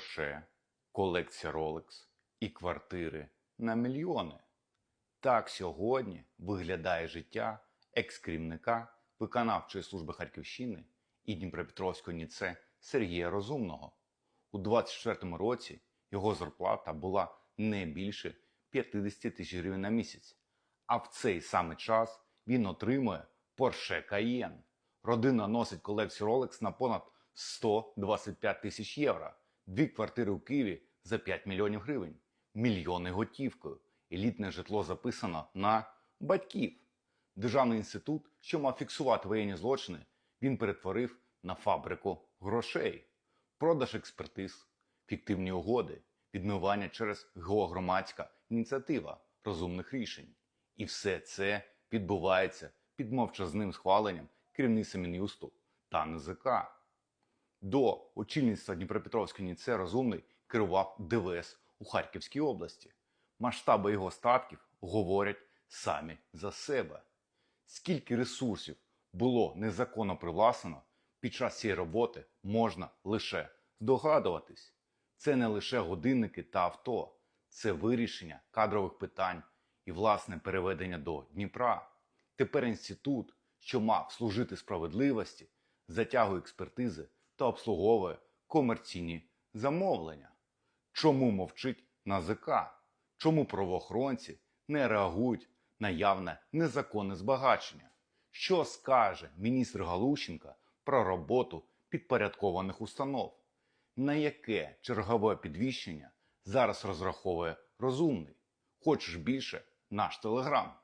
Порше, колекція Rolex і квартири на мільйони. Так сьогодні виглядає життя екс-керівника виконавчої служби Харківщини і Дніпропетровського ніце Сергія Розумного. У 24-му році його зарплата була не більше 50 тисяч гривень на місяць, а в цей самий час він отримує Porsche Cayenne. Родина носить колекцію Rolex на понад 125 тисяч євро, дві квартири у Києві за 5 мільйонів гривень, мільйони готівкою. Елітне житло записано на батьків. Державний інститут, що мав фіксувати воєнні злочини, він перетворив на фабрику грошей, продаж експертиз, фіктивні угоди, відмивання через геогромадська ініціатива розумних рішень. І все це відбувається під мовчазним схваленням керівництва Мін'юсту та НЗК. До очільництва Дніпропетровської ніце розумний керував ДВС у Харківській області. Масштаби його статків говорять самі за себе. Скільки ресурсів було незаконно привласнено під час цієї роботи, можна лише здогадуватись. Це не лише годинники та авто, це вирішення кадрових питань і власне переведення до Дніпра. Тепер інститут, що мав служити справедливості, затягує експертизи та обслуговує комерційні замовлення. Чому мовчить НАЗК? Чому правоохоронці не реагують на явне незаконне збагачення? Що скаже міністр Галущенка про роботу підпорядкованих установ? На яке чергове підвищення зараз розраховує розумний? Хочеш більше? Наш телеграм.